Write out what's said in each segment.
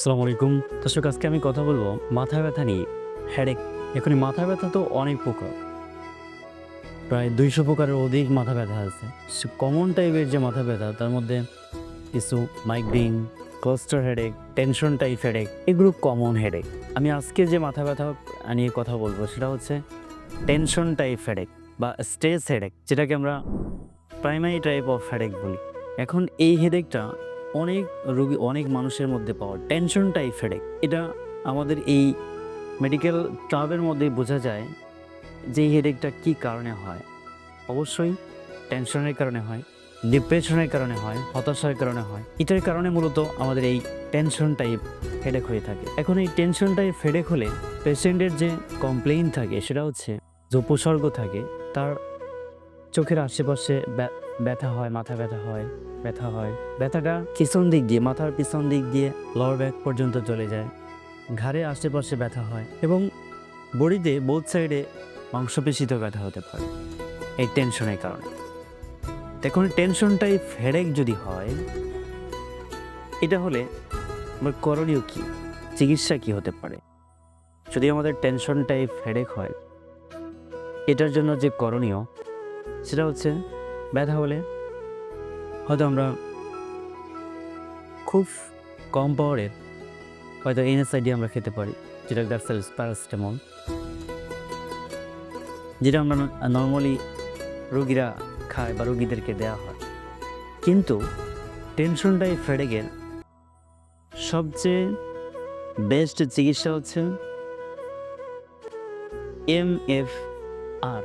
আসসালামু আলাইকুম দর্শক, আজকে আমি কথা বলব মাথা ব্যথা নিয়ে। হেডেক এখন মাথা ব্যথা তো অনেক প্রকার। প্রায় দুইশো প্রকারের অধিক মাথা ব্যথা আছে। কমন টাইপের যে মাথা ব্যথা, তার মধ্যে কিছু migraine cluster headache tension type headache এগুলো কমন হেডেক আমি আজকে যে মাথা ব্যথা নিয়ে কথা বলব, সেটা হচ্ছে টেনশন টাইপ হেডেক বা স্ট্রেস হেডেক যেটাকে আমরা প্রাইমারি টাইপ অফ হেডেক বলি। এখন এই হেডেকটা অনেক রোগী অনেক মানুষের মধ্যে পাওয়া টেনশন টাইপ এটা আমাদের এই মেডিকেল টার্মের মধ্যে বোঝা যায় যে এই হেডেকটা কী কারণে হয়। অবশ্যই টেনশনের কারণে হয় ডিপ্রেশনের কারণে হয়, হতাশার কারণে হয়। এটার কারণে মূলত আমাদের এই টেনশন টাইপ হেডেক হয়ে থাকে। এখন এই টেনশন টাইপ হেডেক হলে পেশেন্টের যে কমপ্লেইন থাকে সেটা হচ্ছে যে উপসর্গ থাকে, তার চোখের আশেপাশে ব্যথা হয়, মাথা ব্যথা হয় ব্যথা হয়। ব্যথাটা পিছন দিক দিয়ে, মাথার পিছন দিক দিয়ে লোয়ার ব্যাক পর্যন্ত চলে যায়। ঘাড়ে আশেপাশে ব্যথা হয় এবং বডিতে বোথ সাইডে মাংসপেশিতেও ব্যথা হতে পারে। এই টেনশনের কারণে। দেখুন টেনশন টাইপ হেডেক যদি হয়, এটা হলে আমার করণীয় কী? চিকিৎসা কী হতে পারে? যদি আমাদের টেনশন টাইপ হেডেক হয়, এটার জন্য যে করণীয়, সেটা হচ্ছে ব্যথা হলে হয়তো আমরা খুব কম পাওয়ারের হয়তো এনএসআইডি আমরা খেতে পারি, যেটা গ্যাপসেলস প্যারাসিটামল যেটা আমরা নর্মালি রোগীরা খায় বা রোগীদেরকে দেওয়া হয়। কিন্তু টেনশন টাইপ ফেডেকের সবচেয়ে বেস্ট চিকিৎসা হচ্ছে এম এফ আর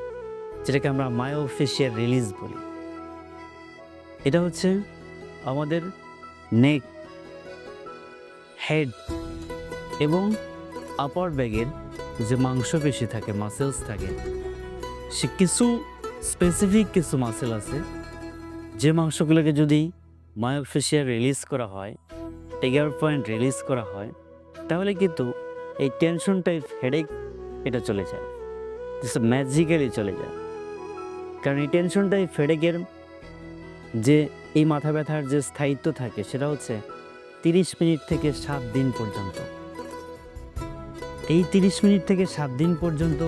যেটাকে আমরা মায়োফেশিয়াল রিলিজ বলি। এটা হচ্ছে আমাদের নেক হেড এবং আপার ব্যাগের যে মাংসপেশি থাকে মাসেলস থাকে, সে কিছু স্পেসিফিক কিছু মাসেল আছে যে মাংসগুলোকে যদি মায়োফেশিয়া রিলিজ করা হয় টেগার পয়েন্ট রিলিজ করা হয়, তাহলে কিন্তু এই টেনশন টাইপ হেডেক এটা চলে যায়। ম্যাজিক্যালি চলে যায়। কারণ এই টেনশন টাইপ হেডেকের যে এই মাথা ব্যথার যে স্থায়িত্ব থাকে সেটা হচ্ছে তিরিশ মিনিট থেকে সাত দিন পর্যন্ত। এই তিরিশ মিনিট থেকে সাত দিন পর্যন্ত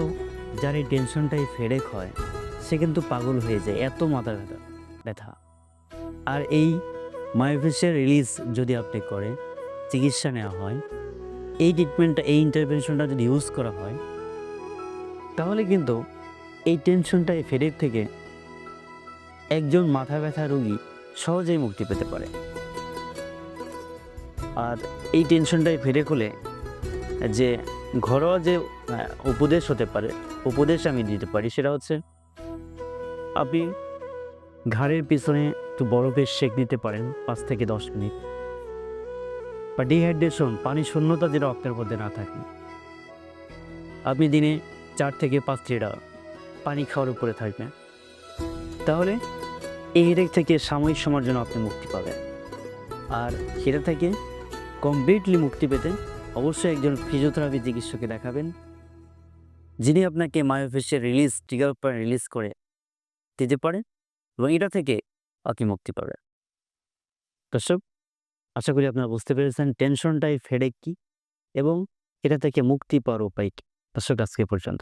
যার এই টেনশনটাই ফেডেক হয়, সে কিন্তু পাগল হয়ে যায় এত মাথা ব্যথা ব্যথা। আর এই মায়োফেসিয়াল রিলিজ যদি আপনি করে চিকিৎসা নেওয়া হয়, এই ট্রিটমেন্টটা এই ইন্টারভেনশনটা যদি ইউজ করা হয়, তাহলে কিন্তু এই টেনশনটা এই থেকে একজন মাথা ব্যথা রোগী সহজেই মুক্তি পেতে পারে। আর এই টেনশনটাই ফেরে হলে যে ঘরোয়া যে উপদেশ হতে পারে, উপদেশ আমি দিতে পারি সেটা হচ্ছে, আপনি ঘাড়ের পিছনে একটু বরফের শেক নিতে পারেন পাঁচ থেকে দশ মিনিট। বা ডিহাইড্রেশন পানি শূন্যতা যেটা রক্তের মধ্যে না থাকে। আপনি দিনে চার থেকে পাঁচ লিটার পানি খাওয়ার উপরে থাকবেন। তাহলে এই হেডেক থেকে সাময়িক সময়ের জন্য আপনি মুক্তি পাবেন। আর সেটা থেকে কমপ্লিটলি মুক্তি পেতে অবশ্যই একজন ফিজিওথেরাপি চিকিৎসককে দেখাবেন, যিনি আপনাকে myofascial release trigger point release করে দিতে পারেন এবং এটা থেকে আপনি মুক্তি পাবেন। দর্শক, আশা করি আপনারা বুঝতে পেরেছেন টেনশন টাইপ হেডেক কী এবং এটা থেকে মুক্তি পাওয়ার উপায় কী। দর্শক, আজকে পর্যন্ত।